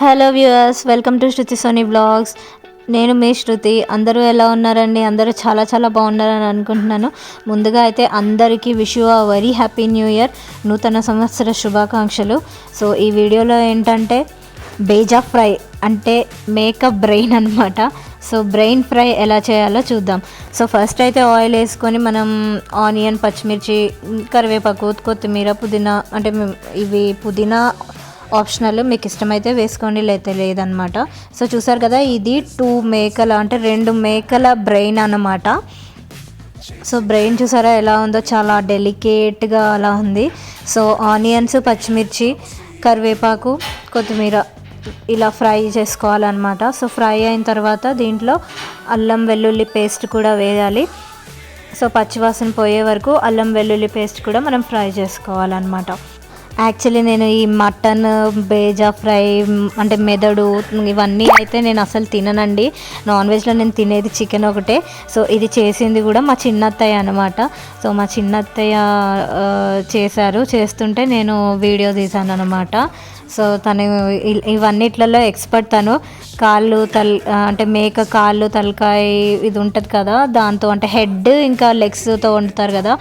Hello viewers welcome to Shruti Soni blogs. నేను మీ శృతి. అందరూ ఎలా ఉన్నారండి? అందరూ చాలా చాలా బాగున్నారని అనుకుంటున్నాను. ముందుగా అయితే అందరికీ wish you a very happy new year నూతన సంవత్సర శుభాకాంక్షలు. సో ఈ వీడియోలో ఏంటంటే బేజా ఫ్రై అంటే మేకప్ బ్రెయిన్ అనమాట సో బ్రెయిన్ ఫ్రై ఎలా చేయాలో చూద్దాం. సో ఫస్ట్ అయితే ఆయిల్ వేసుకొని మనం ఆనియన్ పచ్చిమిర్చి కరివేపాకు కొత్తిమీర పుదీనా అంటే ఇవి పుదీనా ఆప్షనల్ మీకు ఇష్టమైతే వేసుకోండి లేతే లేదనమాట సో చూసారు కదా ఇది టూ మేకల అంటే రెండు మేకల బ్రెయిన్ అన్నమాట. సో బ్రెయిన్ చూసారా ఎలా ఉందో చాలా డెలికేట్గా అలా ఉంది. సో ఆనియన్స్ పచ్చిమిర్చి కరివేపాకు కొత్తిమీర ఇలా ఫ్రై చేసుకోవాలన్నమాట. సో ఫ్రై అయిన తర్వాత దీంట్లో అల్లం వెల్లుల్లి పేస్ట్ కూడా వేయాలి. సో పచ్చివాసన పోయే వరకు అల్లం వెల్లుల్లి పేస్ట్ కూడా మనం ఫ్రై చేసుకోవాలన్నమాట. యాక్చువల్లీ నేను ఈ మటన్ బేజా ఫ్రై అంటే మెదడు ఇవన్నీ అయితే నేను అసలు తిననండి. నాన్ వెజ్లో నేను తినేది చికెన్ ఒకటే. సో ఇది చేసింది కూడా మా చిన్నత్తయ్య అనమాట సో మా చిన్నత్తయ్య చేశారు. చేస్తుంటే నేను వీడియో తీశాను అనమాట సో తను ఇవన్నిట్లలో ఎక్స్పర్ట్ తను. కాళ్ళు తల్ అంటే మేక కాళ్ళు తలకాయ ఇది ఉంటుంది కదా దాంతో అంటే హెడ్ ఇంకా లెగ్స్తో వండుతారు కదా.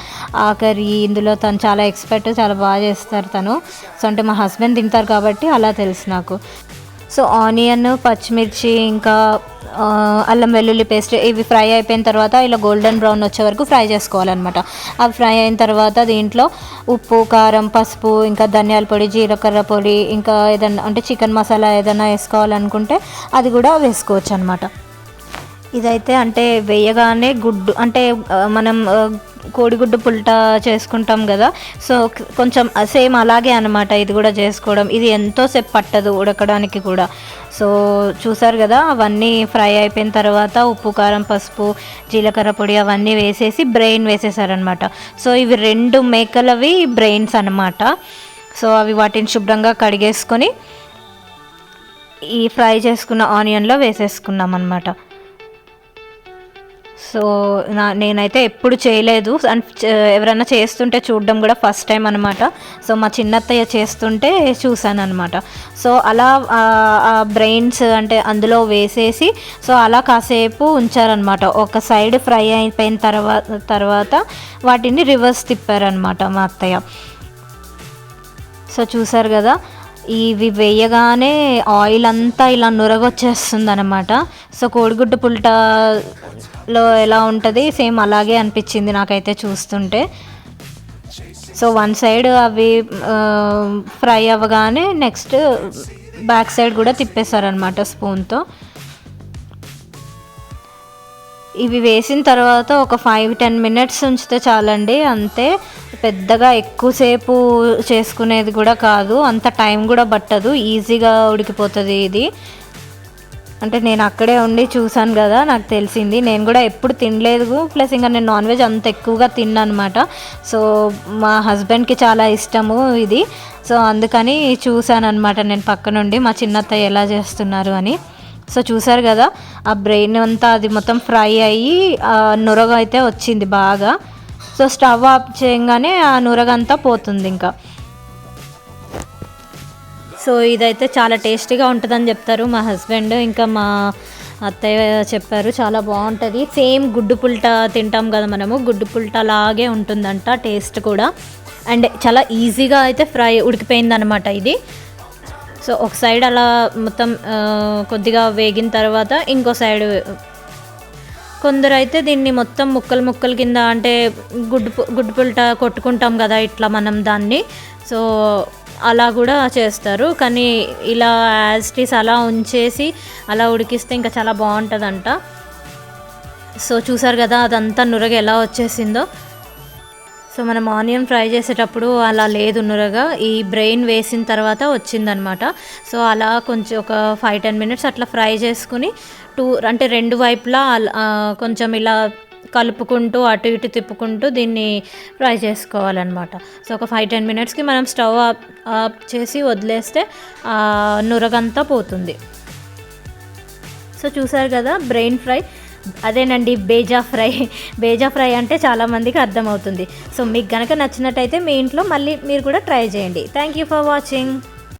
ఆ కర్రీ ఇందులో తను చాలా ఎక్స్పర్ట్ చాలా బాగా చేస్తారు తను. సో అంటే మా హస్బెండ్ తింటారు కాబట్టి అలా తెలుసు నాకు. సో ఆనియన్ పచ్చిమిర్చి ఇంకా అల్లం వెల్లుల్లి పేస్ట్ ఇవి ఫ్రై అయిపోయిన తర్వాత ఇలా గోల్డెన్ బ్రౌన్ వచ్చే వరకు ఫ్రై చేసుకోవాలన్నమాట. అవి ఫ్రై అయిన తర్వాత దీంట్లో ఉప్పు కారం పసుపు ఇంకా ధనియాల పొడి జీలకర్ర పొడి ఇంకా ఏదన్నా అంటే చికెన్ మసాలా ఏదైనా వేసుకోవాలనుకుంటే అది కూడా వేసుకోవచ్చు అనమాట ఇదైతే అంటే వేయగానే గుడ్డు అంటే మనం కోడిగుడ్డు పుల్టా చేసుకుంటాం కదా. సో కొంచెం సేమ్ అలాగే అనమాట ఇది కూడా చేసుకోవడం. ఇది ఎంతోసేపు పట్టదు ఉడకడానికి కూడా. సో చూసారు కదా అవన్నీ ఫ్రై అయిపోయిన తర్వాత ఉప్పు కారం పసుపు జీలకర్ర పొడి అవన్నీ వేసేసి బ్రెయిన్ వేసేసారనమాట సో ఇవి రెండు మేకలవి బ్రెయిన్స్ అనమాట సో అవి వాటిని శుభ్రంగా కడిగేసుకొని ఈ ఫ్రై చేసుకున్న ఆనియన్లో వేసేసుకున్నాం అనమాట సో నా నేనైతే ఎప్పుడు చేయలేదు. అండ్ ఎవరైనా చేస్తుంటే చూడడం కూడా ఫస్ట్ టైం అనమాట సో మా చిన్నత్తయ్య చేస్తుంటే చూశాను అనమాట సో అలా బ్రెయిన్స్ అంటే అందులో వేసేసి సో అలా కాసేపు ఉంచారనమాట ఒక సైడ్ ఫ్రై అయిపోయిన తర్వాత తర్వాత వాటిని రివర్స్ తిప్పారనమాట మా అత్తయ్య. సో చూసారు కదా? ఇవి వేయగానే ఆయిల్ అంతా ఇలా నురగొచ్చేస్తుంది అనమాట సో కోడిగుడ్డు పుల్టలో ఎలా ఉంటుంది? సేమ్ అలాగే అనిపించింది నాకైతే చూస్తుంటే. సో వన్ సైడ్ అవి ఫ్రై అవ్వగానే నెక్స్ట్ బ్యాక్ సైడ్ కూడా తిప్పేశారనమాట స్పూన్తో. ఇవి వేసిన తర్వాత ఒక ఫైవ్ టెన్ మినిట్స్ ఉంచితే చాలండి. అంతే పెద్దగా ఎక్కువసేపు చేసుకునేది కూడా కాదు. అంత టైం కూడా పట్టదు. ఈజీగా ఉడికిపోతుంది ఇది. అంటే నేను అక్కడే ఉండి చూసాను కదా నాకు తెలిసింది. నేను కూడా ఎప్పుడు తినలేదు. ప్లస్ ఇంకా నేను నాన్ వెజ్ అంత ఎక్కువగా తిన్నా అనమాట సో మా హస్బెండ్కి చాలా ఇష్టము ఇది. సో అందుకని చూశాను అనమాట నేను పక్క నుండి మా చిన్నత్తయ్య ఎలా చేస్తున్నారు అని. సో చూసారు కదా ఆ బ్రెయిన్ అంతా అది మొత్తం ఫ్రై అయ్యి నురగ అయితే వచ్చింది బాగా. సో స్టవ్ ఆఫ్ చేయగానే ఆ నురగంతా పోతుంది ఇంకా. సో ఇదైతే చాలా టేస్టీగా ఉంటుందని చెప్తారు మా హస్బెండ్ ఇంకా మా అత్తయ్య చెప్పారు చాలా బాగుంటుంది. సేమ్ గుడ్డు పుల్ట తింటాం కదా మనము గుడ్డు పుల్ట లాగే ఉంటుందంట టేస్ట్ కూడా. అండ్ చాలా ఈజీగా అయితే ఫ్రై ఉడికిపోయింది అనమాట ఇది. సో ఒక సైడ్ అలా మొత్తం కొద్దిగా వేగిన తర్వాత ఇంకో సైడ్ కొందరు అయితే దీన్ని మొత్తం ముక్కలు ముక్కల కింద అంటే గుడ్డు గుడ్డు పుల్ట కొట్టుకుంటాం కదా ఇట్లా మనం దాన్ని. సో అలా కూడా చేస్తారు. కానీ ఇలా యాజ్టీస్ అలా ఉంచేసి అలా ఉడికిస్తే ఇంకా చాలా బాగుంటుందంట. సో చూసారు కదా అదంతా నురగ ఎలా వచ్చేసిందో. సో మనం ఆనియన్ ఫ్రై చేసేటప్పుడు అలా లేదు నురగా ఈ బ్రెయిన్ వేసిన తర్వాత వచ్చిందనమాట. సో అలా కొంచెం ఒక ఫైవ్ టెన్ మినిట్స్ అట్లా ఫ్రై చేసుకుని టూ అంటే రెండు వైపులా కొంచెం ఇలా కలుపుకుంటూ అటు ఇటు తిప్పుకుంటూ దీన్ని ఫ్రై చేసుకోవాలన్నమాట సో ఒక ఫైవ్ టెన్ మినిట్స్కి మనం స్టవ్ ఆఫ్ ఆఫ్ చేసి వదిలేస్తే నురగంతా పోతుంది. సో చూసారు కదా బ్రెయిన్ ఫ్రై. అదేనండి బేజా ఫ్రై. బేజా ఫ్రై అంటే చాలామందికి అర్థమవుతుంది. సో మీకు కనుక నచ్చినట్టయితే మీ ఇంట్లో మళ్ళీ మీరు కూడా ట్రై చేయండి. Thank you for watching